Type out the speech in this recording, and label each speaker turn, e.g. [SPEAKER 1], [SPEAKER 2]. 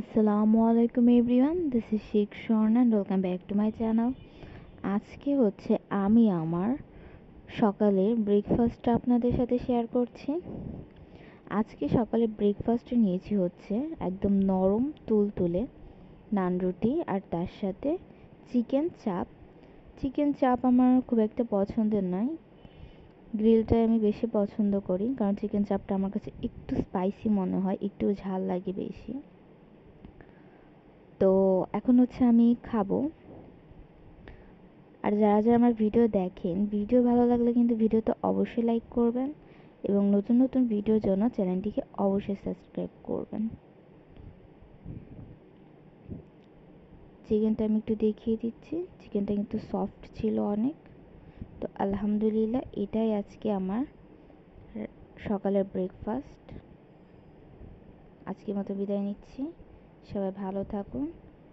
[SPEAKER 1] আসসালামু আলাইকুম everyone this is Sheikh Swarna and welcome back to my channel আজকে হচ্ছে আমি আমার সকালের ব্রেকফাস্টটা আপনাদের সাথে শেয়ার করছি। আজকে সকালে ব্রেকফাস্টে নিয়েছি হচ্ছে একদম নরম তুলতুলে নান রুটি, আর তার সাথে চিকেন চাপ চিকেন চাপ আমার খুব একটা পছন্দের নয়। গ্রিলটাই আমি বেশি পছন্দ করি, কারণ চিকেন চাপটা আমার কাছে একটু স্পাইসি মনে হয়, একটু ঝাল লাগে বেশি। এখন হচ্ছে আমি খাব। আর যারা যারা আমার ভিডিও দেখেন, ভিডিও ভালো লাগলে কিন্তু ভিডিওতে অবশ্যই লাইক করবেন এবং নতুন নতুন ভিডিওর জন্য চ্যানেলটিকে অবশ্যই সাবস্ক্রাইব করবেন। চিকেনটা আমি একটু দেখিয়ে দিচ্ছি। চিকেনটা কিন্তু সফট ছিল অনেক। তো আলহামদুলিল্লাহ এটাই আজকে আমার সকালের ব্রেকফাস্ট আজকের মতো বিদায় নিচ্ছি। সবাই ভালো থাকুন।